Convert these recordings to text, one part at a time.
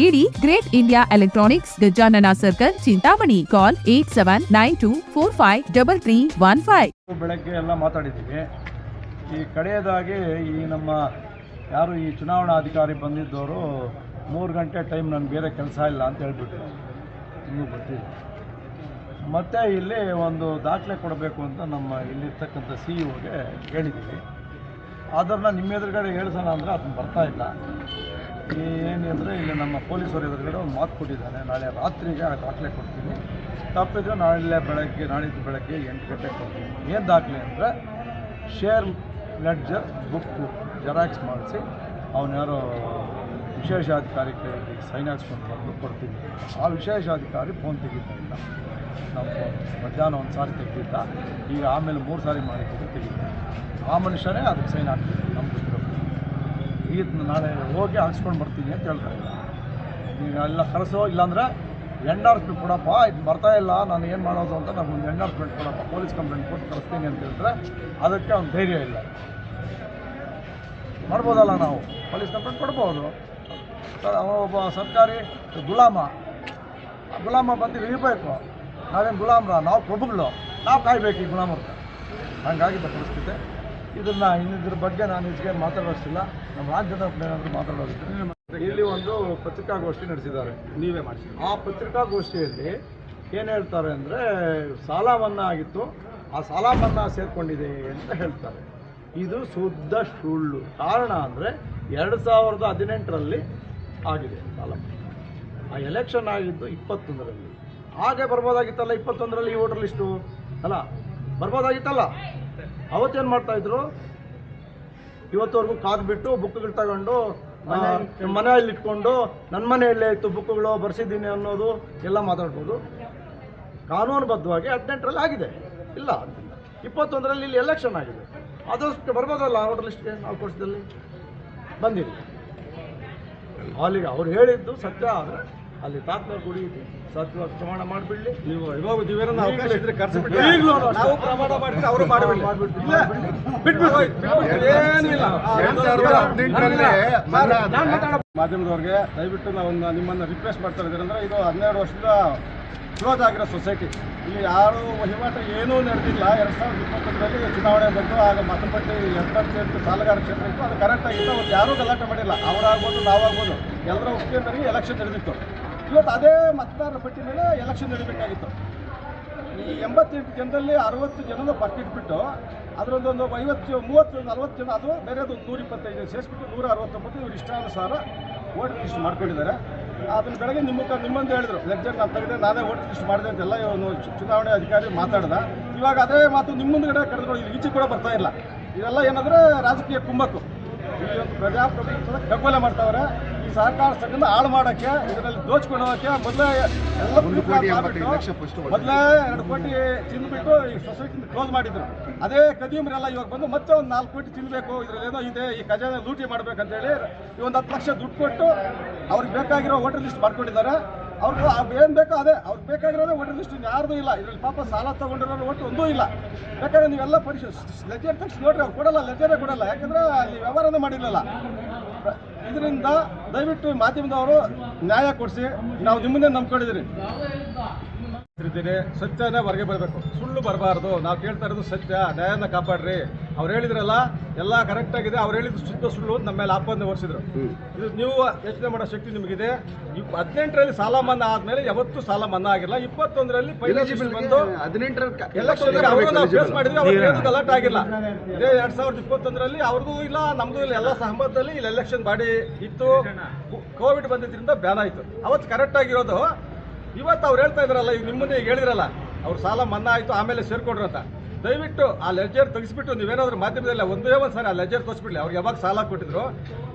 ನೀಡಿ great India electronics Gajanana circle, Chintamani. Call at seven nine two four five double three one five ಬೆಳಗ್ಗೆ ಎಲ್ಲ ಮಾತಾಡಿದ್ದೀವಿ. ಈ ಕಡೆಯದಾಗಿ ಈ ನಮ್ಮ ಯಾರು ಈ ಚುನಾವಣಾ ಅಧಿಕಾರಿ ಬಂದಿದ್ದವರು ಮೂರು ಗಂಟೆ ಟೈಮ್ ನನಗೆ ಬೇರೆ ಕೆಲಸ ಇಲ್ಲ ಅಂತ ಹೇಳ್ಬಿಟ್ಟು ಇನ್ನೂ ಗೊತ್ತಿಲ್ಲ. ಮತ್ತೆ ಇಲ್ಲಿ ಒಂದು ದಾಖಲೆ ಕೊಡಬೇಕು ಅಂತ ನಮ್ಮ ಇಲ್ಲಿರ್ತಕ್ಕಂಥ ಸಿ ಇಒಗೆ ಹೇಳಿದ್ದೀವಿ. ಅದನ್ನು ನಿಮ್ಮ ಎದುರುಗಡೆ ಹೇಳ್ಸೋಣ ಅಂದರೆ ಅದನ್ನು ಬರ್ತಾ ಇಲ್ಲ. ಏನಂದರೆ ಇಲ್ಲಿ ನಮ್ಮ ಪೊಲೀಸರು ಎದುರುಗಡೆ ಒಂದು ಮಾತು ಕೊಟ್ಟಿದ್ದಾರೆ. ನಾಳೆ ರಾತ್ರಿಗೆ ಆ ದಾಖಲೆ ಕೊಡ್ತೀನಿ. ತಪ್ಪಿದ್ರೆ ನಾಳೆ ಬೆಳಗ್ಗೆ, ನಾಳಿದ್ದು ಬೆಳಗ್ಗೆ ಎಂಟು ಗಂಟೆಗೆ ಕೊಡ್ತೀನಿ. ಏನು ದಾಖಲೆ ಅಂದರೆ ಶೇರ್ ಲೆಡ್ಜರ್ ಬುಕ್ ಜೆರಾಕ್ಸ್ ಮಾಡಿಸಿ ಅವನ್ಯಾರೋ ವಿಶೇಷಾಧಿಕಾರಿ ಕೈಯಲ್ಲಿ ಸೈನ್ ಹಾಕ್ಸ್ಕೊಂಡು ಬಂದು ಕೊಡ್ತೀನಿ. ಆ ವಿಶೇಷಾಧಿಕಾರಿ ಫೋನ್ ತೆಗಿತಾ ಇಲ್ಲ. ಫೋನ್ ಮಧ್ಯಾಹ್ನ ಒಂದು ಸಾರಿ ತೆಗ್ದಿದ್ದ. ಈಗ ಆಮೇಲೆ ಮೂರು ಸಾರಿ ಮಾಡಿ ತೆಗಿತಾ ಆ ಮನುಷ್ಯನೇ ಅದಕ್ಕೆ ಸೈನ್ ಹಾಕ್ತೀನಿ ನಮ್ಮ ಈತ ನಾಳೆ ಹೋಗಿ ಹಾಕ್ಸ್ಕೊಂಡು ಬರ್ತೀನಿ ಅಂತ ಹೇಳ್ತಾರೆ. ಈಗ ಎಲ್ಲ ಕರೆಸೋ ಇಲ್ಲಾಂದರೆ ಎಂಡಾರ್ಸ್ಮೆಂಟ್ ಕೊಡಪ್ಪ, ಇದು ಬರ್ತಾ ಇಲ್ಲ, ನಾನು ಏನು ಮಾಡೋದು ಅಂತ ನಾನು ಒಂದು ಎಂಡಾರ್ಸ್ಮೆಂಟ್ ಕೊಡಪ್ಪ, ಪೊಲೀಸ್ ಕಂಪ್ಲೇಂಟ್ ಕೊಟ್ಟು ಕಳಿಸ್ತೀನಿ ಅಂತ ಹೇಳಿದ್ರೆ ಅದಕ್ಕೆ ಅವ್ನು ಧೈರ್ಯ ಇಲ್ಲ. ಮಾಡ್ಬೋದಲ್ಲ ನಾವು? ಪೊಲೀಸ್ ಕಂಪ್ಲೇಂಟ್ ಕೊಡ್ಬೋದು. ಸರ್ ಒಬ್ಬ ಸರ್ಕಾರಿ ಗುಲಾಮ. ಗುಲಾಮ ಬಂದು ಇಳಿಬೇಕು. ನಾವೇನು ಗುಲಾಮ್ರ? ನಾವು ಪ್ರಭುಗಳು. ನಾವು ಕಾಯ್ಬೇಕು ಈ ಗುಲಾಮರ್ನ ಹಂಗಾಗಿದ್ದ ಪರಿಸ್ಥಿತಿ. ಇದನ್ನು ಇನ್ನಿದ್ರ ಬಗ್ಗೆ ನಾನು ಇದಕ್ಕೆ ಮಾತಾಡೋಷ್ಟಿಲ್ಲ. ನಮ್ಮ ರಾಜ್ಯದ ಏನಾದರೂ ಮಾತಾಡೋದಿದ್ರೆ ಇಲ್ಲಿ ಒಂದು ಪತ್ರಿಕಾಗೋಷ್ಠಿ ನಡೆಸಿದ್ದಾರೆ. ನೀವೇ ಮಾಡಿಸಿ ಆ ಪತ್ರಿಕಾಗೋಷ್ಠಿಯಲ್ಲಿ ಏನು ಹೇಳ್ತಾರೆ ಅಂದರೆ ಸಾಲ ಮನ್ನಾ ಆಗಿತ್ತು. ಆ ಸಾಲ ಮನ್ನಾ ಸೇರಿಕೊಂಡಿದೆ ಅಂತ ಹೇಳ್ತಾರೆ. ಇದು ಶುದ್ಧ ಸುಳ್ಳು. ಕಾರಣ ಅಂದರೆ ಎರಡು ಸಾವಿರದ ಹದಿನೆಂಟರಲ್ಲಿ ಆಗಿದೆ ಸಾಲ ಆ ಎಲೆಕ್ಷನ್ ಆಗಿದ್ದು ಇಪ್ಪತ್ತೊಂದರಲ್ಲಿ. ಹಾಗೆ ಬರ್ಬೋದಾಗಿತ್ತಲ್ಲ ಇಪ್ಪತ್ತೊಂದರಲ್ಲಿ ಈ ವೋಟರ್ ಲಿಸ್ಟು? ಅಲ್ಲ ಬರ್ಬೋದಾಗಿತ್ತಲ್ಲ? ಅವತ್ತೇನು ಮಾಡ್ತಾಯಿದ್ರು ಇವತ್ತವರೆಗೂ ಕಾದು ಬಿಟ್ಟು ಬುಕ್ಗಳು ತಗೊಂಡು ಮನೆಯಲ್ಲಿ ಇಟ್ಕೊಂಡು ನನ್ನ ಮನೆಯಲ್ಲೇ ಇತ್ತು ಬುಕ್ಗಳು ಬರ್ಸಿದ್ದೀನಿ ಅನ್ನೋದು ಎಲ್ಲ ಮಾತಾಡ್ಬೋದು. ಕಾನೂನುಬದ್ಧವಾಗಿ ಹದಿನೆಂಟರಲ್ಲಿ ಆಗಿದೆ. ಇಲ್ಲ ಇಪ್ಪತ್ತೊಂದರಲ್ಲಿ ಇಲ್ಲಿ ಎಲೆಕ್ಷನ್ ಆಗಿದೆ. ಅದಷ್ಟು ಬರ್ಬೋದಲ್ಲ ಆರ್ಡರ್ ಲಿಸ್ಟ್ಗೆ ನಾವು ವರ್ಷದಲ್ಲಿ? ಬಂದಿಲ್ಲ ಅಲ್ಲಿಗೆ ಅವ್ರು ಹೇಳಿದ್ದು ಸತ್ಯ ಆದರೆ ಅಲ್ಲಿ ತಾತನ ಗುಡಿ ಇದೆ. ಸತ್ಯವಾಗಿ ಪ್ರಮಾಣ ಮಾಡಿಬಿಡ್ಲಿ. ನೀವು ಇವಾಗ ದಿವ್ಯರನ್ನ ಅವಕಾಶ ಇದ್ರೆ ಕರ್ಸಿಬಿಟ್ಟು ಈಗಲೂ ನಾವು ಪ್ರಮಾಣ ಮಾಡಿದ್ರೆ ಅವರು ಬಿಟ್ಬಿಟ್ಟು ಏನಿಲ್ಲ ಮಾಧ್ಯಮದವ್ರಿಗೆ ದಯವಿಟ್ಟು ನಾವು ನಿಮ್ಮನ್ನ ರಿಕ್ವೆಸ್ಟ್ ಮಾಡ್ತಾ ಇದ್ದೀರ ಅಂದ್ರೆ ಇದು ಹನ್ನೆರಡು ವರ್ಷದ ಕ್ಲೋಸ್ ಆಗಿರೋ ಸೊಸೈಟಿ ಇಲ್ಲಿ ಯಾರು ವಹಿವಾಟು ಏನೂ ನಡೆದಿಲ್ಲ. ಎರಡು ಸಾವಿರದ ಇಪ್ಪತ್ತೊಂದರಲ್ಲಿ ಚುನಾವಣೆ ಬಂತು. ಆಗ ಮತಪಟ್ಟಿ ಎಪ್ಪತ್ತೆಂಟು ಸಾಲಗಾರ ಕ್ಷೇತ್ರ ಇತ್ತು. ಅದು ಕರೆಕ್ಟ್ ಆಗಿತ್ತು. ಅವತ್ತು ಯಾರೂ ಗಲಾಟೆ ಮಾಡಿಲ್ಲ. ಅವರಾಗ್ಬೋದು ನಾವಾಗ್ಬೋದು. ಎಲ್ಲರ ಒಪ್ಪಿಗೆಯಲ್ಲಿ ಎಲೆಕ್ಷನ್ ನಡೆದಿತ್ತು. ಇವತ್ತು ಅದೇ ಮತದಾರರ ಪಟ್ಟಿ ಮೇಲೆ ಎಲೆಕ್ಷನ್ ನಡೀಬೇಕಾಗಿತ್ತು. ಈ ಎಂಬತ್ತೆಂಟು ಜನದಲ್ಲಿ ಅರವತ್ತು ಜನದ ಪಟ್ಟಿ ಇಟ್ಬಿಟ್ಟು ಅದರಲ್ಲೊಂದು ಐವತ್ತು, ಮೂವತ್ತು, ನಲ್ವತ್ತು ಜನ ಅದು ಬೇರೆದು ನೂರ ಇಪ್ಪತ್ತೈದು ಸೇರಿಸ್ಬಿಟ್ಟು ನೂರ ಅರವತ್ತೊಂಬತ್ತು ಇವರು ಇಷ್ಟಾನುಸಾರ ಓಟ್ ಲಿಸ್ಟ್ ಮಾಡ್ಕೊಂಡಿದ್ದಾರೆ. ಅದನ್ನು ಬೆಳಗ್ಗೆ ನಿಮ್ಮ ನಿಮ್ಮಂದು ಹೇಳಿದ್ರು, ಲೆಕ್ಚರ್ ನಾನು ತೆಗೆದೆ, ನಾನೇ ಓಟ್ ಲಿಸ್ಟ್ ಮಾಡಿದೆ ಅಂತೆಲ್ಲ ಇವನು ಚುನಾವಣೆ ಅಧಿಕಾರಿ ಮಾತಾಡ್ದ. ಇವಾಗ ಅದೇ ಮಾತು ನಿಮ್ಮ ಮುಂದ್ಗಡೆ ಕರೆದುಕೊಂಡು ಇಲ್ಲಿ ಈಚೆ ಕೂಡ ಬರ್ತಾ ಇಲ್ಲ. ಇದೆಲ್ಲ ಏನಂದರೆ ರಾಜಕೀಯ ಕುಮ್ಮಕ್ಕು. ಈ ಒಂದು ಪ್ರಜಾಪ್ರಭುತ್ವದ ಕಗ್ಗೊಲೆ ಮಾಡ್ತಾವ್ರೆ. ಸಹಕಾರ ಸಂಘದ ಹಾಳು ಮಾಡೋಕ್ಕೆ ಇದರಲ್ಲಿ ದೋಚ್ಕೊಂಡು ಹೋಗಕ್ಕೆ ಮೊದಲೇ ಎಲ್ಲ ಮೊದಲೇ ಎರಡು ಕೋಟಿ ತಿಂದ್ಬಿಟ್ಟು ಈ ಸೊಸೈಟಿ ಕ್ಲೋಸ್ ಮಾಡಿದ್ರು. ಅದೇ ಕದಿಯಮರೆಲ್ಲ ಇವಾಗ ಬಂದು ಮತ್ತೆ ಒಂದು ನಾಲ್ಕು ಕೋಟಿ ತಿನ್ನಬೇಕು ಇದರಲ್ಲೇನೋ ಏನೋ ಇದೆ ಈ ಖಜಾನೆ ಲೂಟಿ ಮಾಡ್ಬೇಕಂತೇಳಿ ಈ ಒಂದು ಹತ್ತು ಲಕ್ಷ ದುಡ್ಡು ಕೊಟ್ಟು ಅವ್ರಿಗೆ ಬೇಕಾಗಿರೋ ವೋಟರ್ ಲಿಸ್ಟ್ ಮಾಡ್ಕೊಂಡಿದ್ದಾರೆ. ಅವ್ರಿಗೆ ಏನು ಬೇಕೋ ಅದೇ ಅವ್ರಿಗೆ ಬೇಕಾಗಿರೋದೇ ವೋಟರ್ ಲಿಸ್ಟ್ ಯಾರ್ದು ಇಲ್ಲ. ಇದರಲ್ಲಿ ಪಾಪ ಸಾಲ ತಗೊಂಡಿರೋರು ಒಟ್ಟು ಒಂದೂ ಇಲ್ಲ. ಬೇಕಾದ್ರೆ ನೀವೆಲ್ಲ ಪರಿಶೀಲಿಸಿ ಲೆಜರ್ ತಕ್ಷಣ ನೋಡ್ರಿ ಅವ್ರು ಕೊಡಲ್ಲ ಲೆಜರೇ ಕೊಡಲ್ಲ. ಯಾಕಂದ್ರೆ ಅಲ್ಲಿ ವ್ಯವಹಾರನೇ ಮಾಡಿರಲಿಲ್ಲ. ಇದರಿಂದ ದಯವಿಟ್ಟು ಮಾಧ್ಯಮದವರು ನ್ಯಾಯ ಕೊಡಿಸಿ ನಾವು ನಿಮ್ಮನ್ನೇ ನಂಬ್ಕೊಂಡಿದ್ದೀರಿ. ಸತ್ಯನೇ ಹೊರಗೆ ಬರಬೇಕು. ಸುಳ್ಳು ಬರಬಾರ್ದು. ನಾವು ಕೇಳ್ತಾ ಇರೋದು ಸತ್ಯ ನ್ಯಾಯನ ಕಾಪಾಡ್ರಿ. ಅವ್ರು ಹೇಳಿದ್ರಲ್ಲ ಎಲ್ಲ ಕರೆಕ್ಟ್ ಆಗಿದೆ. ಅವ್ರು ಹೇಳಿದ್ರು ಶುದ್ಧ ಸುಳ್ಳು ಅಂತ ನಮ್ಮ ಮೇಲೆ ಆಪಾದನೆ ಹೊರಿಸಿದ್ರು ಇದು ನೀವು ಯೋಚನೆ ಮಾಡೋ ಶಕ್ತಿ ನಿಮಗಿದೆ. ಇಪ್- ಹದಿನೆಂಟರಲ್ಲಿ ಸಾಲ ಮನ್ನಾ ಆದ್ಮೇಲೆ ಯಾವತ್ತೂ ಸಾಲ ಮನ್ನಾ ಆಗಿಲ್ಲ. ಇಪ್ಪತ್ತೊಂದರಲ್ಲಿ ಬಂದು ಫೇಸ್ ಮಾಡಿದ್ವಿ ಅವ್ರಿಗೆ ಗಲಾಟೆ ಆಗಿಲ್ಲ. ಇದೇ ಎರಡ್ ಸಾವಿರದ ಇಪ್ಪತ್ತೊಂದರಲ್ಲಿ ಅವ್ರದ್ದು ಇಲ್ಲ ನಮ್ದು ಇಲ್ಲ. ಎಲ್ಲ ಸಹಮತದಲ್ಲಿ ಇಲ್ಲಿ ಎಲೆಕ್ಷನ್ ಬಾಡಿ ಇತ್ತು. ಕೋವಿಡ್ ಬಂದಿದ್ರಿಂದ ಬ್ಯಾನ್ ಆಯ್ತು. ಅವತ್ತು ಕರೆಕ್ಟ್ ಆಗಿರೋದು ಇವತ್ತು ಅವ್ರು ಹೇಳ್ತಾ ಇದ್ರಲ್ಲ ಈಗ ನಿಮ್ಮನ್ನೇ ಮುಂದೆ ಹೇಳಿದ್ರಲ್ಲ, ಅವ್ರು ಸಾಲ ಮನ್ನಾ ಆಯ್ತು, ಆಮೇಲೆ ಸೇರ್ಕೊಡ್ರು ಅಂತ. ದಯವಿಟ್ಟು ಆ ಲೆಜರ್ ತೆಗೆಸ್ಬಿಟ್ಟು ನೀವೇನಾದ್ರೂ ಮಾಧ್ಯಮದಲ್ಲಿ ಒಂದೇ ಒಂದು ಸಾರಿ ಆ ಲೆಜರ್ ತೋರಿಸ್ಬಿಡ್ಲಿ. ಅವ್ರು ಯಾವಾಗ ಸಾಲ ಕೊಟ್ಟಿದ್ರು,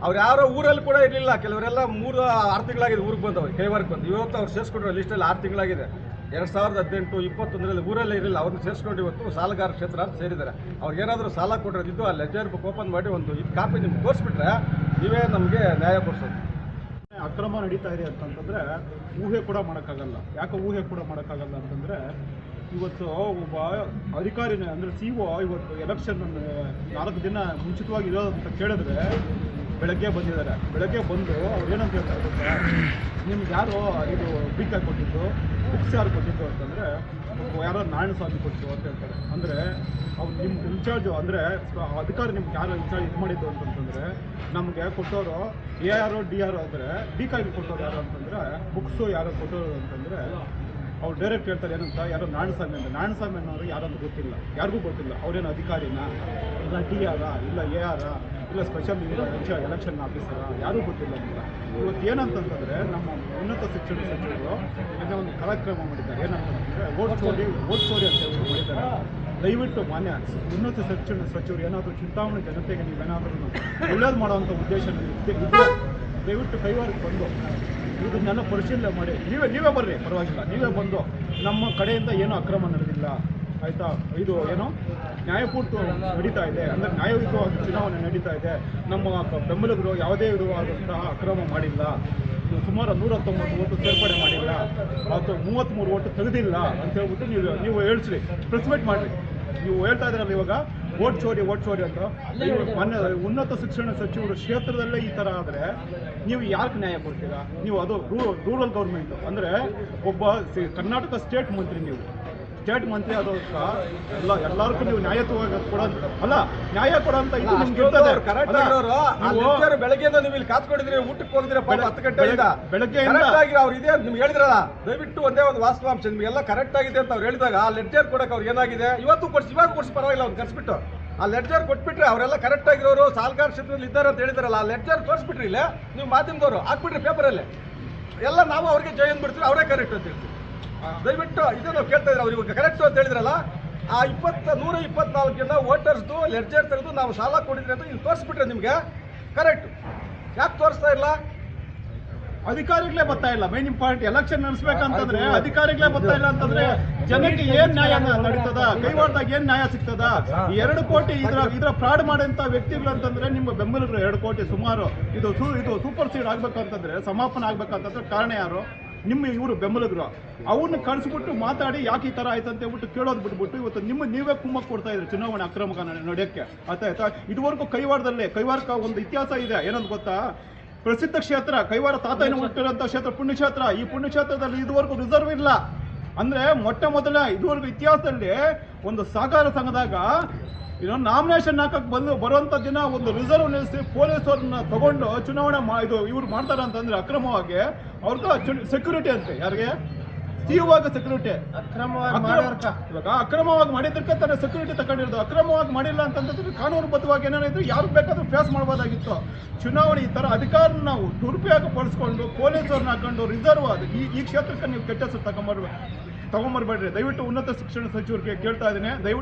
ಅವ್ರು ಯಾರೋ ಊರಲ್ಲಿ ಕೂಡ ಇರಲಿಲ್ಲ. ಕೆಲವರೆಲ್ಲ ಮೂರು, ಆರು ತಿಂಗಳಾಗಿದೆ ಊರಿಗೆ ಬಂದವ್ರು ಕೈವಾರಕ್ಕೆ ಬಂದು ಇವತ್ತು ಅವ್ರು ಸೇರಿಸ್ಕೊಂಡ್ರು ಲಿಸ್ಟಲ್ಲಿ ಆರು ತಿಂಗಳಾಗಿದೆ. ಎರಡು ಸಾವಿರದ ಹದಿನೆಂಟು, ಇಪ್ಪತ್ತೊಂದರಲ್ಲಿ ಊರಲ್ಲೇ ಇರಲಿಲ್ಲ. ಅವ್ರನ್ನ ಸೇರಿಸ್ಕೊಂಡು ಇವತ್ತು ಸಾಲಗಾರ ಕ್ಷೇತ್ರ ಅಂತ ಸೇರಿದ್ದಾರೆ. ಅವ್ರಿಗೆ ಏನಾದರೂ ಸಾಲ ಕೊಟ್ಟಿರೋದಿದ್ದು ಆ ಲೆಜರ್ ಬುಕ್ ಓಪನ್ ಮಾಡಿ ಒಂದು ಇದು ಕಾಪಿ ನಿಮ್ಗೆ ತೋರಿಸ್ಬಿಟ್ರೆ, ನೀವೇ ನಮಗೆ ನ್ಯಾಯ ಕೊಡಿಸೋದು. ಅಕ್ರಮ ನಡೀತಾ ಇದೆ ಅಂತಂತಂದರೆ ಊಹೆ ಕೂಡ ಮಾಡೋಕ್ಕಾಗಲ್ಲ. ಯಾಕೆ ಊಹೆ ಕೂಡ ಮಾಡೋಕ್ಕಾಗಲ್ಲ ಅಂತಂದ್ರೆ ಇವತ್ತು ಒಬ್ಬ ಅಧಿಕಾರಿನೇ, ಅಂದರೆ ಸಿ ಒ ಇವತ್ತು ಎಲೆಕ್ಷನ್ ನಾಲ್ಕು ದಿನ ಮುಂಚಿತವಾಗಿ ಇರೋದು ಅಂತ ಕೇಳಿದ್ರೆ ಬೆಳಗ್ಗೆ ಬಂದಿದ್ದಾರೆ. ಬೆಳಗ್ಗೆ ಬಂದು ಅವ್ರು ಏನಂತ ಹೇಳ್ತಾರೆ ನಿಮ್ಗೆ ಯಾರು ಇದು ಬಿಕ್ ಕೊಟ್ಟಿದ್ದು? ಬುಕ್ಸ್ ಯಾರು ಕೊಟ್ಟಿದ್ದು ಅಂತಂದರೆ ಯಾರೋ ನಾರಾಯಣ ಸ್ವಾಮಿ ಕೊಟ್ಟಿದ್ದು ಅಂತ ಹೇಳ್ತಾರೆ. ಅಂದರೆ, ಅವ್ರು ನಿಮ್ಮ ಇನ್ಚಾರ್ಜು ಅಂದರೆ ಅಧಿಕಾರಿ ನಿಮ್ಗೆ ಯಾರು ಇನ್ಚಾರ್ಜ್ ಇದು ಮಾಡಿದ್ದು ಅಂತಂತಂದರೆ, ನಮಗೆ ಕೊಟ್ಟೋರು ಎ ಆರ್ ಡಿ ಆರ್ ಅಂದರೆ ಡಿ ಕಾಯಿ ಕೊಟ್ಟೋರು ಯಾರು ಅಂತಂದರೆ, ಬುಕ್ಸು ಯಾರೋ ಕೊಟ್ಟವರು ಅಂತಂದರೆ, ಅವ್ರು ಡೈರೆಕ್ಟ್ ಹೇಳ್ತಾರೆ, ಏನಂತ, ಯಾರೋ ನಾರಾಯಣಸ್ವಾಮಿ ಅಂತ ನಾರಾಯಣಸ್ವಾಮಿ ಅನ್ನೋರು ಯಾರಂತ ಗೊತ್ತಿಲ್ಲ. ಯಾರಿಗೂ ಗೊತ್ತಿಲ್ಲ. ಅವ್ರೇನು ಅಧಿಕಾರಿನ? ಇಲ್ಲ ಡಿ ಆರ ಇಲ್ಲ ಎ ಆರ ಇಲ್ಲ ಸ್ಪೆಷಲ್ ಎಲೆಕ್ಷನ್ ಆಫೀಸರ ಯಾರೂ ಗೊತ್ತಿಲ್ಲ ಇವತ್ತು ಏನಂತಂದ್ರೆ ನಮ್ಮ ಉನ್ನತ ಶಿಕ್ಷಣ ಸಚಿವರು ಇದನ್ನ ಒಂದು ಕಾರ್ಯಕ್ರಮ ಮಾಡಿದ್ದಾರೆ. ಏನಂತಂದ್ರೆ ಓಟ್ ಸೋರಿ ಓಟ್ ಸೋರಿ ಅಂತ ಹೇಳಿ ಮಾಡಿದ್ದಾರೆ. ದಯವಿಟ್ಟು ಮಾನ್ಯ ಉನ್ನತ ಶಿಕ್ಷಣ ಸಚಿವರು ಏನಾದರೂ ಚಿಂತಾಮಣಿ ಜನತೆಗೆ ನೀವೇನಾದರೂ ಒಳ್ಳೇದು ಮಾಡುವಂಥ ಉದ್ದೇಶ ದಯವಿಟ್ಟು ಕೈವಾರಕ್ಕೆ ಬಂದು ಇದನ್ನೆಲ್ಲ ಪರಿಶೀಲನೆ ಮಾಡಿ. ನೀವೇ ನೀವೇ ಬರ್ರಿ, ಪರವಾಗಿಲ್ಲ. ನೀವೇ ಬಂದು ನಮ್ಮ ಕಡೆಯಿಂದ ಏನೂ ಅಕ್ರಮ ನಡೆದಿಲ್ಲ. ಆಯಿತಾ? ಇದು ಏನು? ನ್ಯಾಯಪೂರ್ತಿ ನಡೀತಾ ಇದೆ. ಅಂದರೆ ನ್ಯಾಯಯುತವಾಗಿ ಚುನಾವಣೆ ನಡೀತಾ ಇದೆ. ನಮ್ಮ ಬೆಂಬಲಿಗರು ಯಾವುದೇ ವಿಧವಾದಂತಹ ಅಕ್ರಮ ಮಾಡಿಲ್ಲ. ಸುಮಾರು ನೂರ ತೊಂಬತ್ತು ಓಟು ಸೇರ್ಪಡೆ ಮಾಡಿಲ್ಲ. ಮತ್ತು ಮೂವತ್ತ್ಮೂರು ಓಟು ತೆಗೆದಿಲ್ಲ ಅಂತ ಹೇಳ್ಬಿಟ್ಟು ನೀವು ನೀವು ಹೇಳ್ಸ್ರಿ. ಪ್ರೆಸ್ ಮೀಟ್ ಮಾಡಿರಿ. ನೀವು ಹೇಳ್ತಾ ಇದ್ರಲ್ಲ ಇವಾಗ, ಓಟ್ ಚೋರಿ ಓಟ್ ಚೋರಿ ಅಂತ. ಮೊನ್ನೆ ಉನ್ನತ ಶಿಕ್ಷಣ ಸಚಿವರು ಕ್ಷೇತ್ರದಲ್ಲೇ ಈ ಥರ ಆದರೆ ನೀವು ಯಾಕೆ ನ್ಯಾಯ ಕೊಡ್ತೀರಾ? ನೀವು ಅದು ರೂರಲ್ ಗೌರ್ಮೆಂಟು. ಅಂದರೆ ಒಬ್ಬ ಕರ್ನಾಟಕ ಸ್ಟೇಟ್ ಮಂತ್ರಿ ನೀವು. ಸ್ಟೇಟ್ ಮಂತ್ರಿ ಆದವ್ಕ ಎಲ್ಲ ಎಲ್ಲರಿಗೂ ನೀವು ನ್ಯಾಯ ಕೊಡೋ ಅಲ್ಲ ನ್ಯಾಯ ಕೊಡೋಂತ ಇದು ನಿಮ್ಗೆ ಇರ್ತದೆ. ಕರೆಕ್ಟ್ ಆಗಿರೋರು ಆ ನೀವು- ಲೆಕ್ಚರ್ ಬೆಳಗ್ಗೆಯಿಂದ ನೀವು ಇಲ್ಲಿ ಕಾತ್ಕೊಂಡಿದ್ರೆ ಊಟಕ್ಕೆ ಹೋಗಿದ್ರೆ ಹತ್ತು ಗಂಟೆಯಿಂದ ಬೆಳಗ್ಗೆ ಆಗಿ ಅವ್ರು ಇದೆ ಅಂತ ನಿಮ್ಗೆ ಹೇಳಿದ್ರಲ್ಲ ದಯವಿಟ್ಟು ಒಂದೇ ಒಂದು ವಾಸ್ತವಾಂಶ ನಿಮ್ಗೆಲ್ಲ ಕರೆಕ್ಟ್ ಆಗಿದೆ ಅಂತ ಅವ್ರು ಹೇಳಿದಾಗ ಆ ಲೆಟರ್ ಕೊಡಕ್ಕೆ ಅವ್ರು ಏನಾಗಿದೆ? ಇವತ್ತು ಕೊಡ್ಸಿ ಇವಾಗ ಕೊಡ್ಸಿ ಪರವಾಗಿಲ್ಲ ಅವ್ರು ಕರ್ಸ್ಬಿಟ್ಟು. ಆ ಲೆಡ್ಜರ್ ಕೊಟ್ಬಿಟ್ರೆ ಅವರೆಲ್ಲ ಕರೆಕ್ಟ್ ಆಗಿರೋರು ಸಾಲ್ಗಾರ ಕ್ಷೇತ್ರದಲ್ಲಿ ಇದ್ದಾರೆ ಅಂತ ಹೇಳಿದಾರಲ್ಲ ಆ ಲೆಕ್ಚರ್ ತೋರಿಸ್ಬಿಟ್ರಿ ಇಲ್ಲ ನೀವು ಮಾಧ್ಯಮದವರು ಹಾಕ್ಬಿಟ್ರಿ ಪೇಪರಲ್ಲಿ ಎಲ್ಲ ನಾವು ಅವ್ರಿಗೆ ಜಯ ಅಂದ್ಬಿಡ್ತೀವಿ ಅವರೇ ಕರೆಕ್ಟ್ ಅಂತ ಹೇಳ್ತೀವಿ. ದಯವಿಟ್ಟು ಇದನ್ನು ಕೇಳ್ತಾ ಇದ್ರೆ ಅವ್ರಿಗೆ ಇವಾಗ ಕರೆಕ್ಟ್ ಅಂತ ಹೇಳಿದ್ರಲ್ಲ ಆ ಇಪ್ಪತ್ತ ನೂರ ಇಪ್ಪತ್ನಾಲ್ಕು ಜನ ವೋಟರ್ಸ್ದು ಲೆಡ್ಜರ್ ತೆಗೆದು ನಾವು ಸಾಲ ಕೊಡಿದ್ರೆ ಅಂತ ಇಲ್ಲಿ ತೋರಿಸ್ಬಿಟ್ರೆ ನಿಮಗೆ. ಕರೆಕ್ಟ್ ಯಾಕೆ ತೋರಿಸ್ತಾ ಇಲ್ಲ ಅಧಿಕಾರಿಗಳೇ ಬರ್ತಾ ಇಲ್ಲ. ಮೇನ್ ಇಂಪಾರ್ಟೆಂಟ್ ಎಲೆಕ್ಷನ್ ನಡೆಸ್ಬೇಕಂತಂದ್ರೆ ಅಧಿಕಾರಿಗಳೇ ಬರ್ತಾ ಇಲ್ಲ ಅಂತಂದ್ರೆ ಜನಕ್ಕೆ ಏನ್ ನ್ಯಾಯ ನಡೀತದ? ಕೈವಾಡದಾಗ ಏನ್ ನ್ಯಾಯ ಸಿಗ್ತದ? ಎರಡು ಕೋಟಿ ಇದ್ರ ಇದ್ರ ಫ್ರಾಡ್ ಮಾಡಿದಂತ ವ್ಯಕ್ತಿಗಳು ಅಂತಂದ್ರೆ ನಿಮ್ಮ ಬೆಂಬಲಿಗರು ಎರಡು ಕೋಟಿ ಸುಮಾರು. ಇದು ಇದು ಸೂಪರ್ ಸೀಡ್ ಆಗ್ಬೇಕಂತಂದ್ರೆ ಸಮಾಪನ ಆಗ್ಬೇಕಂತಂದ್ರೆ ಕಾರಣ ಯಾರು? ನಿಮ್ಮ ಇವರು ಬೆಂಬಲಿಗರು. ಅವ್ರನ್ನ ಕಳಿಸ್ಬಿಟ್ಟು ಮಾತಾಡಿ ಯಾಕೆ ಈ ತರ ಆಯ್ತು ಅಂತ ಹೇಳ್ಬಿಟ್ಟು ಕೇಳೋದು ಬಿಟ್ಬಿಟ್ಟು ಇವತ್ತು ನಿಮ್ಮ ನೀವೇ ಕುಮ್ಮಕ್ಕೆ ಕೊಡ್ತಾ ಇದ್ರಿ ಚುನಾವಣೆ ಅಕ್ರಮ ನಡೆಯಕ್ಕೆ. ಆಯ್ತಾ ಆಯ್ತಾ? ಇದುವರೆಗೂ ಕೈವಾರದಲ್ಲೇ ಕೈವಾರಕ್ಕೆ ಒಂದು ಇತಿಹಾಸ ಇದೆ. ಏನಂತ ಗೊತ್ತಾ? ಪ್ರಸಿದ್ಧ ಕ್ಷೇತ್ರ ಕೈವಾರ ತಾತಯ್ಯನ ಹುಟ್ಟಿರೋಂಥ ಕ್ಷೇತ್ರ, ಪುಣ್ಯಕ್ಷೇತ್ರ. ಈ ಪುಣ್ಯಕ್ಷೇತ್ರದಲ್ಲಿ ಇದುವರೆಗೂ ರಿಸರ್ವ್ ಇಲ್ಲ. ಅಂದ್ರೆ ಮೊಟ್ಟ ಮೊದಲ ಇದುವರೆಗೂ ಇತಿಹಾಸದಲ್ಲಿ ಒಂದು ಸಹಕಾರ ಸಂಘದಾಗ ಏನೋ ನಾಮಿನೇಷನ್ ಹಾಕಕ್ ಬಂದು ಬರುವಂತ ದಿನ ಒಂದು ರಿಸರ್ವ್ ನಿಲ್ಲಿಸಿ ಪೊಲೀಸರನ್ನ ತಗೊಂಡು ಚುನಾವಣೆ ಇದು ಇವ್ರು ಮಾಡ್ತಾರ ಅಂತಂದ್ರೆ ಅಕ್ರಮವಾಗಿ ಅವ್ರಿಗೆ ಸೆಕ್ಯೂರಿಟಿ ಅಂತೆ. ಯಾರಿಗೆ? ತೀವ್ರವಾಗಿ ಸೆಕ್ಯೂರಿಟಿ ಇವಾಗ ಅಕ್ರಮವಾಗಿ ಮಾಡಿದ್ದಕ್ಕೆ ತನ್ನ ಸೆಕ್ಯೂರಿಟಿ ತಗೊಂಡಿರೋದು. ಅಕ್ರಮವಾಗಿ ಮಾಡಿಲ್ಲ ಅಂತಂದ್ರೆ ಕಾನೂನುಬದ್ಧವಾಗಿ ಏನಾದ್ರು ಯಾರು ಬೇಕಾದ್ರೂ ಫೇಸ್ ಮಾಡಬಹುದಾಗಿತ್ತು ಚುನಾವಣೆ ಈ ತರ ಅಧಿಕಾರ ನಾವು ದುರುಪಯೋಗ ಪಡಿಸ್ಕೊಂಡು ಪೊಲೀಸರನ್ನ ಹಾಕೊಂಡು ರಿಸರ್ವ್ ಅದು ಈ ಈ ಕ್ಷೇತ್ರಕ್ಕೆ ನೀವು ಕೆಟ್ಟ ಹೆಸರು ತಗೊಂಬರ್ಬೇಕು ತಗೊಂಬರ್ಬೇಡ್ರಿ. ದಯವಿಟ್ಟು ಉನ್ನತ ಶಿಕ್ಷಣ ಸಚಿವರಿಗೆ ಕೇಳ್ತಾ ಇದ್ದೀನಿ. ದಯವಿಟ್ಟು